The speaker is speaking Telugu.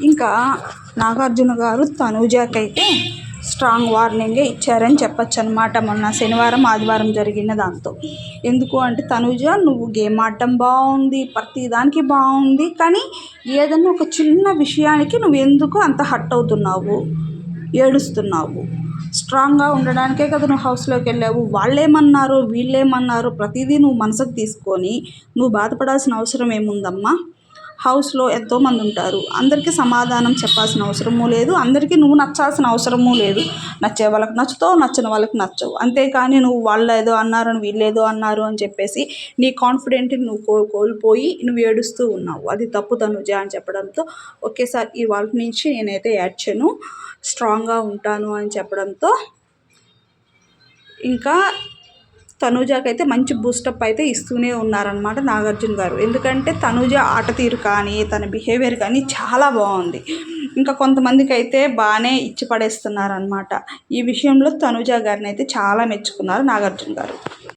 ఇంకా నాగార్జున గారు తనూజాకైతే స్ట్రాంగ్ వార్నింగే ఇచ్చారని చెప్పచ్చు అనమాట మొన్న శనివారం ఆదివారం జరిగిన దాంతో. ఎందుకు అంటే తనూజ నువ్వు గేమ్ ఆడటం బాగుంది ప్రతిదానికి బాగుంది కానీ ఏదన్నా ఒక చిన్న విషయానికి నువ్వు ఎందుకు అంత హట్ అవుతున్నావు ఏడుస్తున్నావు? స్ట్రాంగ్గా ఉండడానికే కదా నువ్వు హౌస్లోకి వెళ్ళావు. వాళ్ళేమన్నారు వీళ్ళేమన్నారు ప్రతిదీ నువ్వు మనసుకు తీసుకొని నువ్వు బాధపడాల్సిన అవసరం ఏముందమ్మా? హౌస్లో ఎంతోమంది ఉంటారు. అందరికీ సమాధానం చెప్పాల్సిన అవసరమూ లేదు. అందరికీ నువ్వు నచ్చాల్సిన అవసరమూ లేదు. నచ్చే వాళ్ళకి నచ్చుతావు నచ్చిన వాళ్ళకి నచ్చవు. అంతేకాని నువ్వు వాళ్ళు ఏదో అన్నారు వీళ్ళు ఏదో అన్నారు అని చెప్పేసి నీ కాన్ఫిడెంట్ని నువ్వు కో కోల్పోయి నువ్వు ఏడుస్తూ ఉన్నావు. అది తప్పు తనుజ అని చెప్పడంతో ఒకేసారి ఈ వాళ్ళ నుంచి నేనైతే యాడ్చాను స్ట్రాంగ్గా ఉంటాను అని చెప్పడంతో ఇంకా తనూజాకి అయితే మంచి బూస్టప్ అయితే ఇస్తూనే ఉన్నారనమాట నాగార్జున గారు. ఎందుకంటే తనూజ ఆట తీరు కానీ తన బిహేవియర్ కానీ చాలా బాగుంది. ఇంకా కొంతమందికి అయితే బాగానే ఇచ్చి పడేస్తున్నారనమాట ఈ విషయంలో తనూజ గారిని అయితే చాలా మెచ్చుకున్నారు నాగార్జున గారు.